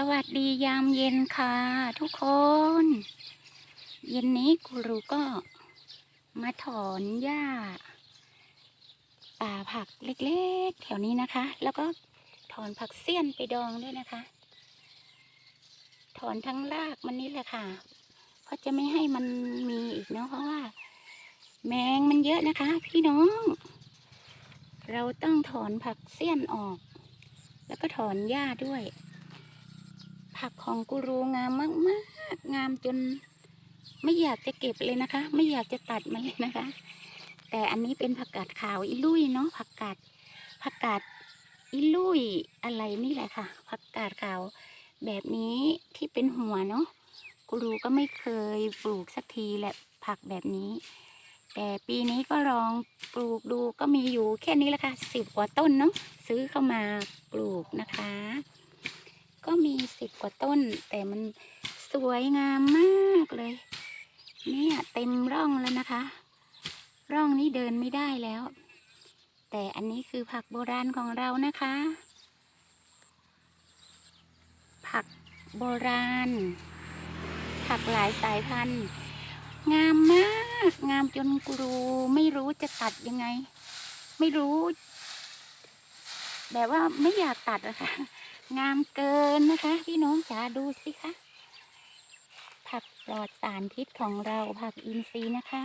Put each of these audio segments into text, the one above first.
สวัสดียามเย็นค่ะ ทุกคน เย็นนี้กูรูก็มาถอนหญ้า ป่าผักเล็กๆ แถวนี้นะคะ แล้วก็ถอนผักเสี้ยนไปดองด้วยนะคะ ถอนทั้งรากมันนี่แหละค่ะ เพราะจะไม่ให้มันมีอีกเนาะเพราะว่า แมงมันเยอะนะคะ พี่น้อง เราต้องถอนผักเสี้ยนออก แล้วก็ถอนหญ้าด้วย ผักของกูรูงามมากๆ งามจน ไม่อยากจะเก็บเลยนะคะ ไม่อยากจะตัดมันเลยนะคะ แต่อันนี้เป็นผักกาดขาวอิลุยเนาะผักกาดผักกาดอิลุยอะไรนี่แหละค่ะผักกาดขาวแบบนี้ที่เป็นหัวเนาะกูรูก็ไม่เคยปลูกสักทีแหละผักแบบนี้ แต่ปีนี้ก็ลองปลูกดูก็มีอยู่แค่นี้แหละค่ะสิบกว่าต้นเนาะซื้อเข้ามาปลูกนะคะ ก็มีสิบกว่าต้น แต่มันสวยงามมากเลย เนี่ยเต็มร่องแล้วนะคะ ร่องนี้เดินไม่ได้แล้ว แต่อันนี้คือผักโบราณของเรานะคะ ผักโบราณ ผักหลายสายพันธุ์ งามมาก งามจนกรูไม่รู้จะตัดยังไง ไม่รู้ แบบว่าไม่อยากตัดอะค่ะ งามเกินนะคะ พี่น้องจ๋าดูสิคะ ผักปลอดสารพิษของเราผักอินทรีย์นะคะ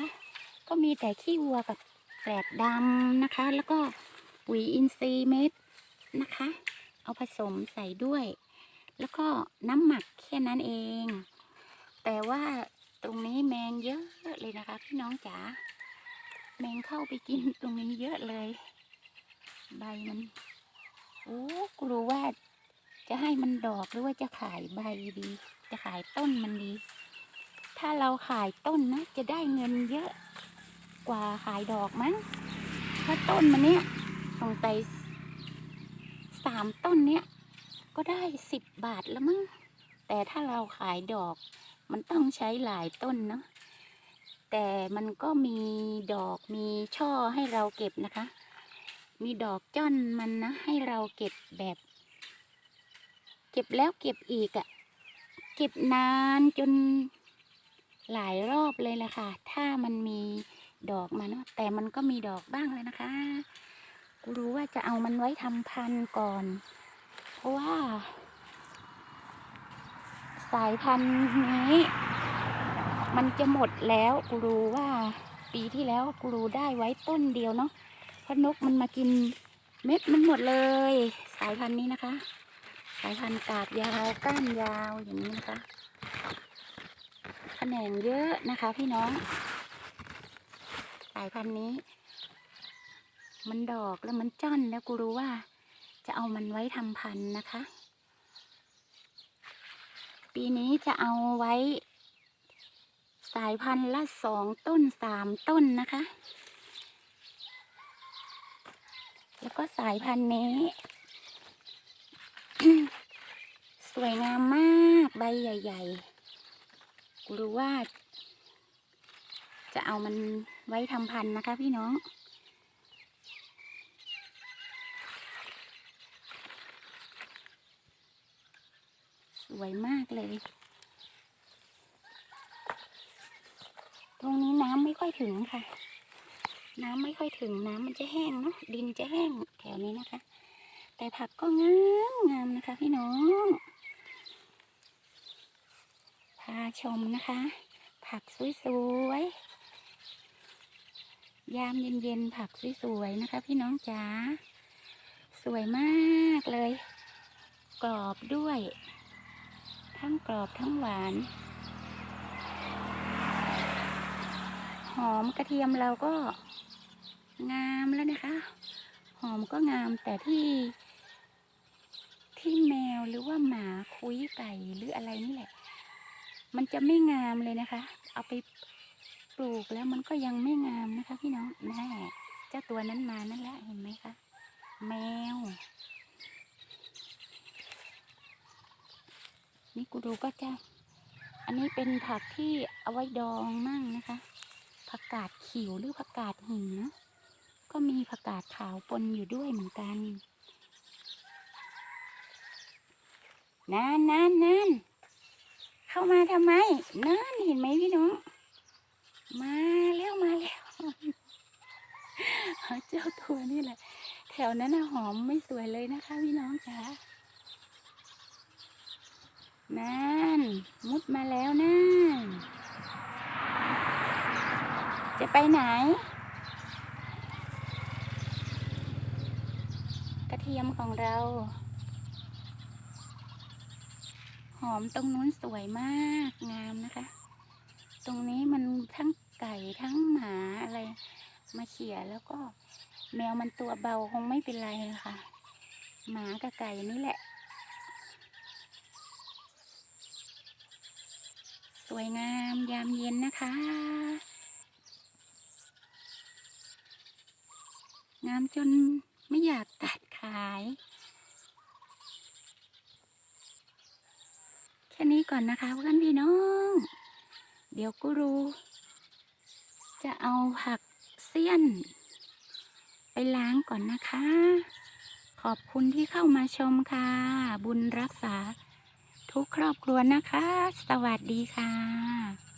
ก็มีแต่ขี้วัวกับแกลบดำนะคะ แล้วก็ปุ๋ยอินทรีย์เม็ดนะคะ เอาผสมใส่ด้วย แล้วก็น้ำหมักแค่นั้นเอง แต่ว่าตรงนี้แมงเยอะเลยนะคะ พี่น้องจ๋าแมงเข้าไปกินตรงนี้เยอะเลย ใบมันโอ้กูรู้ว่า จะให้มันดอกหรือว่าจะขายใบดี จะขายต้นมันดี ถ้าเราขายต้นนะ จะได้เงินเยอะกว่าขายดอกมั้งถ้าะต้นมันเนี้ยสงสัยสามต้นเนี้ยก็ได้สิบบาทแล้วมั้ง แต่ถ้าเราขายดอก มันต้องใช้หลายต้นเนาะ แต่มันก็มีดอกมีช่อให้เราเก็บนะคะ มีดอกจ้อนมันนะ ให้เราเก็บแบบ เก็บแล้วเก็บอีกอะ่ะ เก็บนานจนหลายรอบเลยแหละค่ะ ถ้ามันมีดอกมาเนาะแต่มันก็มีดอกบ้างเลยนะคะกูรู้ว่าจะเอามันไว้ทำพันธุ์ก่อน เพราะว่า สายพันธุ์นี้ มันจะหมดแล้วกูรู้ว่า ปีที่แล้วกูรู้ได้ไว้ต้นเดียวเนาะเพราะนกมันมากินเม็ดมันหมดเลย สายพันธุ์นี้นะคะ สายพันธุ์กาบยาวก้านยาวอย่างนี้นะคะแขนงเยอะนะคะพี่น้อง สายพันธุ์นี้ มันดอกแล้วมันจ้อนแล้วกูรู้ว่า จะเอามันไว้ทำพันธุ์นะคะ ปีนี้จะเอาไว้ สายพันธุ์ละสองต้นสามต้นนะคะ แล้วก็สายพันธุ์นี้ สวยงามมากใบใหญ่ๆ กูรู้ว่า จะเอามันไว้ทำพันธุ์นะคะพี่น้อง สวยมากเลย ตรงนี้น้ำไม่ค่อยถึงค่ะ น้ำไม่ค่อยถึงน้ำมันจะแห้งเนาะดินจะแห้งแถวนี้นะคะ แต่ผักก็งามงามนะคะพี่น้อง พาชมนะคะ ผักสวยๆ ยามเย็นๆ ผักสวยๆ นะคะ พี่น้องจ๋า สวยมากเลย กรอบด้วย ทั้งกรอบทั้งหวาน หอมกระเทียมเราก็งามแล้วนะคะ หอมก็งามแต่ที่ ที่แมวหรือว่าหมาคุยไก่หรืออะไรนี่แหละ มันจะไม่งามเลยนะคะ เอาไปปลูกแล้วมันก็ยังไม่งามนะคะ พี่น้องแน่เจ้าตัวนั้นมานั่นแหละเห็นไหมคะ แมว นี่กูดูก็จะอันนี้เป็นผักที่เอาไว้ดองมั่งนะคะ ผักกาดเขียวหรือผักกาดหินนะก็มีผักกาดขาวปนอยู่ด้วยเหมือนกัน นั่นนั่นนั่นเข้ามาทำไมนั่นเห็นไหมพี่น้อง มาแล้วมาแล้วเจ้าตัวนี่แหละ แถวนั้นนะหอมไม่สวยเลยนะคะ พี่น้องจ๋านั่น มุดมาแล้วนั่น จะไปไหน กระเทียมของเรา ห อมตรงนู้นสวยมากงามนะคะ ตรงนี้มันทั้งไก่ทั้งหมาอะไร มาเขี่ยแล้วก็แมวมันตัวเบาคงไม่เป็นไรนะคะหมากับไก่นี่แหละ สวยงามยามเย็นนะคะ งามจนไม่อยากตัดขาย ค่นี้ก่อนนะคะเพื่อนพี่น้อง เดี๋ยวกูรูจะเอาผักเสี้ยน ไปล้างก่อนนะคะ ขอบคุณที่เข้ามาชมค่ะ บุญรักษาทุกครอบครัวนะคะ สวัสดีค่ะ